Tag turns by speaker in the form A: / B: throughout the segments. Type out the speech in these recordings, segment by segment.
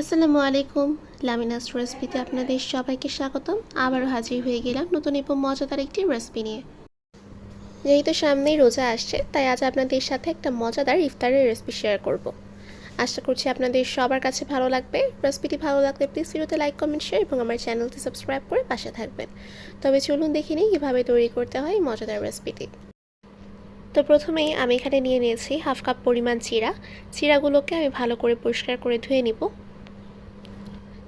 A: আসসালামু আলাইকুম। লামিনাস রেসিপিতে আপনাদের সবাইকে স্বাগতম। আবারও হাজির হয়ে গেলাম নতুন এবং মজাদার একটি রেসিপি নিয়ে। যেহেতু সামনেই রোজা আসছে, তাই আজ আপনাদের সাথে একটা মজাদার ইফতারের রেসিপি শেয়ার করব। আশা করছি আপনাদের সবার কাছে ভালো লাগবে। রেসিপিটি ভালো লাগলে প্লিজ ভিডিওতে লাইক কমেন্ট শেয়ার এবং আমার চ্যানেলটি সাবস্ক্রাইব করে পাশে থাকবেন। তবে চলুন দেখে নিই কীভাবে তৈরি করতে হয় মজাদার রেসিপিটি তো প্রথমেই আমি এখানে নিয়ে নিয়েছি হাফ কাপ পরিমাণ চিরা। চিরাগুলোকে আমি ভালো করে পরিষ্কার করে ধুয়ে নিব।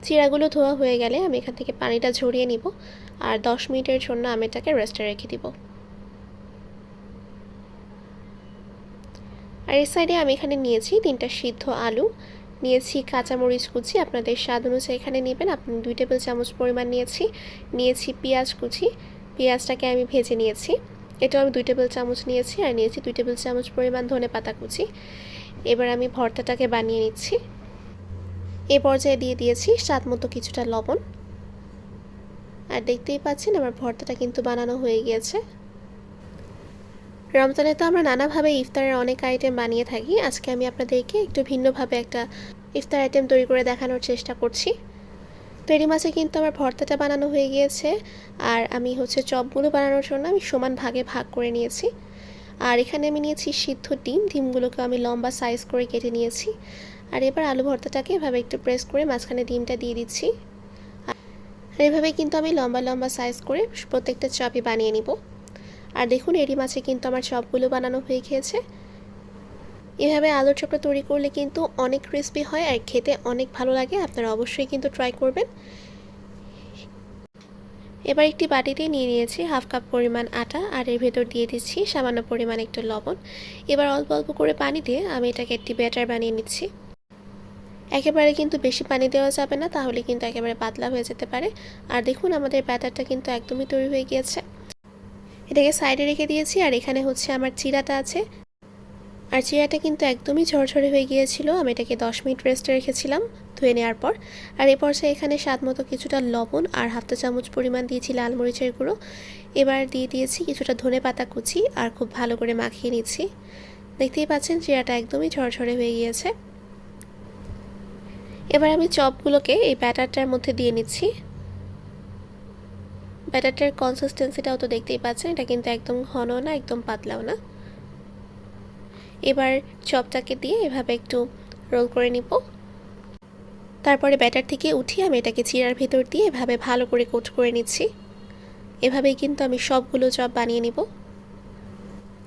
A: চিরাগুলো ধোয়া হয়ে গেলে আমি এখান থেকে পানিটা ঝরিয়ে নিব আর দশ মিনিটের জন্য আমি এটাকে রেস্টে রেখে দিব। আর এই সাইডে আমি এখানে নিয়েছি তিনটা সিদ্ধ আলু। নিয়েছি কাঁচামরিচ কুচি, আপনাদের স্বাদ অনুযায়ী এখানে নেবেন। আপনি দুই টেবিল চামচ পরিমাণ নিয়েছি। নিয়েছি পেঁয়াজ কুচি। পেঁয়াজটাকে আমি ভেজে নিয়েছি। এটাও আমি দুই টেবিল চামচ নিয়েছি আর নিয়েছি দুই টেবিল চামচ পরিমাণ ধনে পাতা কুচি। এবার আমি ভর্তাটাকে বানিয়ে নিচ্ছি। এ পর্যায়ে দিয়ে দিয়েছি স্বাদ মতো কিছুটা লবণ। আর দেখতেই পাচ্ছেন আমার ভর্তাটা কিন্তু বানানো হয়ে গিয়েছে। রমজানে তো আমরা নানাভাবে ইফতারের অনেক আইটেম বানিয়ে থাকি। আজকে আমি আপনাদেরকে একটু ভিন্নভাবে একটা ইফতার আইটেম তৈরি করে দেখানোর চেষ্টা করছি। তৈরি মাছে কিন্তু আমার ভর্তাটা বানানো হয়ে গিয়েছে। আর আমি হচ্ছে চপগুলো বানানোর জন্য আমি সমান ভাগে ভাগ করে নিয়েছি। আর এখানে আমি নিয়েছি সিদ্ধ ডিম, ডিমগুলোকে আমি লম্বা সাইজ করে কেটে নিয়েছি। আর এবার আলু ভর্তাটাকে এভাবে একটু প্রেস করে মাঝখানে ডিমটা দিয়ে দিচ্ছি। আর এভাবে কিন্তু আমি লম্বা লম্বা সাইজ করে প্রত্যেকটা চপই বানিয়ে নিব। আর দেখুন, এরই মাছে কিন্তু আমার চপগুলো বানানো হয়ে গিয়েছে। এভাবে আলুর চপটা তৈরি করলে কিন্তু অনেক ক্রিস্পি হয় আর খেতে অনেক ভালো লাগে। আপনারা অবশ্যই কিন্তু ট্রাই করবেন। এবার একটি বাটিতে নিয়ে নিয়েছি হাফ কাপ পরিমাণ আটা আর এর ভেতর দিয়ে দিচ্ছি সামান্য পরিমাণ একটু লবণ। এবার অল্প অল্প করে পানি দিয়ে আমি এটাকে একটি ব্যাটার বানিয়ে নিচ্ছি। একেবারে কিন্তু বেশি পানি দেওয়া যাবে না, তাহলে কিন্তু একেবারে পাতলা হয়ে যেতে পারে। আর দেখুন আমাদের ব্যাটারটা কিন্তু একদমই তৈরি হয়ে গিয়েছে। এটাকে সাইডে রেখে দিয়েছি আর এখানে হচ্ছে আমার চিরাটা আছে। আর চিরাটা কিন্তু একদমই ঝরঝরে হয়ে গিয়েছিল। আমি এটাকে দশ মিনিট রেস্টে রেখেছিলাম ধুয়ে নেওয়ার পর। আর এ পর্যায়ে এখানে স্বাদ মতো কিছুটা লবণ আর হাফটা চামচ পরিমাণ দিয়েছি লাল মরিচের গুঁড়ো। এবার দিয়ে দিয়েছি কিছুটা ধনে পাতা কুচি আর খুব ভালো করে মাখিয়ে নিচ্ছি। দেখতেই পাচ্ছেন চিরাটা একদমই ঝরঝরে হয়ে গিয়েছে। এবার আমি চপগুলোকে এই ব্যাটারটার মধ্যে দিয়ে নিচ্ছি। ব্যাটারটার কনসিস্টেন্সিটাও তো দেখতেই পাচ্ছেন, এটা কিন্তু একদম ঘন না, একদম পাতলাও না। এবার চপটাকে দিয়ে এভাবে একটু রোল করে নিব। তারপরে ব্যাটার থেকে উঠিয়ে আমি এটাকে চিরার ভেতর দিয়ে এভাবে ভালো করে কোট করে নিচ্ছি। এভাবেই কিন্তু আমি সবগুলো চপ বানিয়ে নিব।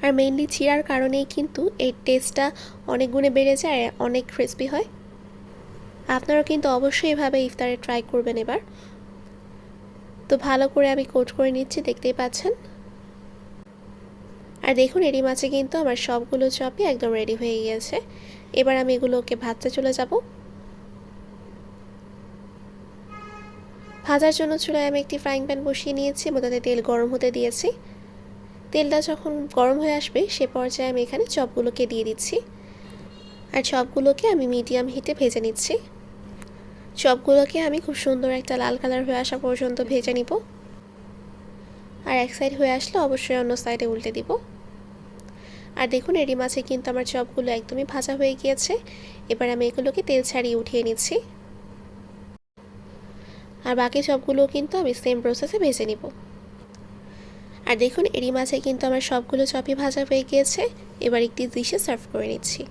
A: আর মেইনলি চিরার কারণেই কিন্তু এই টেস্টটা অনেক গুণে বেড়ে যায়, অনেক ক্রিসপি হয়। আপনারাও কিন্তু অবশ্যই এভাবে ইফতারে ট্রাই করবেন এবার। তো ভালো করে আমি কোট করে নিচ্ছি, দেখতেই পাচ্ছেন। আর দেখুন, এরই মাছে কিন্তু আমার সবগুলো চপই একদম রেডি হয়ে গিয়েছে। এবার আমি এগুলোকে ভাজতে চলে যাব। ভাজার জন্য চুলায় আমি একটি ফ্রাইং প্যান বসিয়ে নিয়েছি এবং তাতে তেল গরম হতে দিয়েছি। তেলটা যখন গরম হয়ে আসবে, সে পর্যায়ে আমি এখানে চপগুলোকে দিয়ে দিচ্ছি। আর চপগুলোকে আমি মিডিয়াম হিটে ভেজে নিচ্ছি। চপগুলোকে আমি খুব সুন্দর একটা লাল কালার হয়ে আসা পর্যন্ত ভেজে নিব। আর এক সাইড হয়ে আসলে অবশ্যই অন্য সাইডে উল্টে দিব। আর দেখুন, এরই মাছে কিন্তু আমার চপগুলো একদমই ভাজা হয়ে গিয়েছে। এবার আমি এগুলোকে তেল ছাড়িয়ে উঠিয়ে নিচ্ছি। আর বাকি সবগুলো কিন্তু আমি সেম প্রসেসে ভেজে নিব। আর দেখুন, এরই মাছে কিন্তু আমার সবগুলো চপই ভাজা হয়ে গিয়েছে। এবার একটি ডিশে সার্ভ করে নিচ্ছি।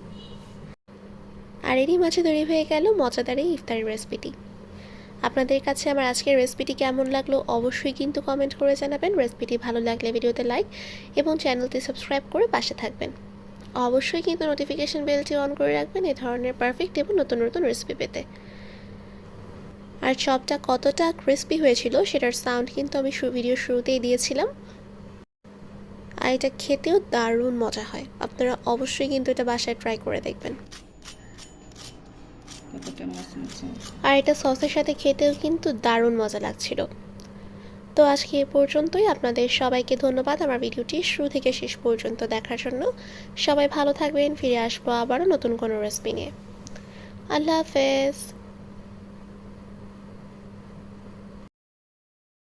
A: আর এরই মাঝে তৈরি হয়ে গেল মজাদার এই ইফতারের রেসিপিটি আপনাদের কাছে আমার আজকের রেসিপিটি কেমন লাগল অবশ্যই কিন্তু কমেন্ট করে জানাবেন। রেসিপিটি ভালো লাগলে ভিডিওতে লাইক এবং চ্যানেলটি সাবস্ক্রাইব করে পাশে থাকবেন। অবশ্যই কিন্তু নোটিফিকেশন বেলটি অন করে রাখবেন এ ধরনের পারফেক্ট এবং নতুন নতুন রেসিপি পেতে। আর চপটা কতটা ক্রিস্পি হয়েছিল সেটার সাউন্ড কিন্তু আমি ভিডিও শুরুতেই দিয়েছিলাম। আর এটা খেতেও দারুণ মজা হয়। আপনারা অবশ্যই কিন্তু এটা বাসায় ট্রাই করে দেখবেন। আর এটা সসের সাথে খেতেও কিন্তু দারুণ মজা লাগছিল। তো আজকে এ পর্যন্তই, আপনাদের সবাইকে ধন্যবাদ। আমার ভিডিওটি শুরু থেকে শেষ পর্যন্ত দেখার জন্য। সবাই ভালো থাকবেন, ফিরে আসব আবারও নতুন কোনো রেসিপি নিয়ে। আল্লাহ হাফেজ।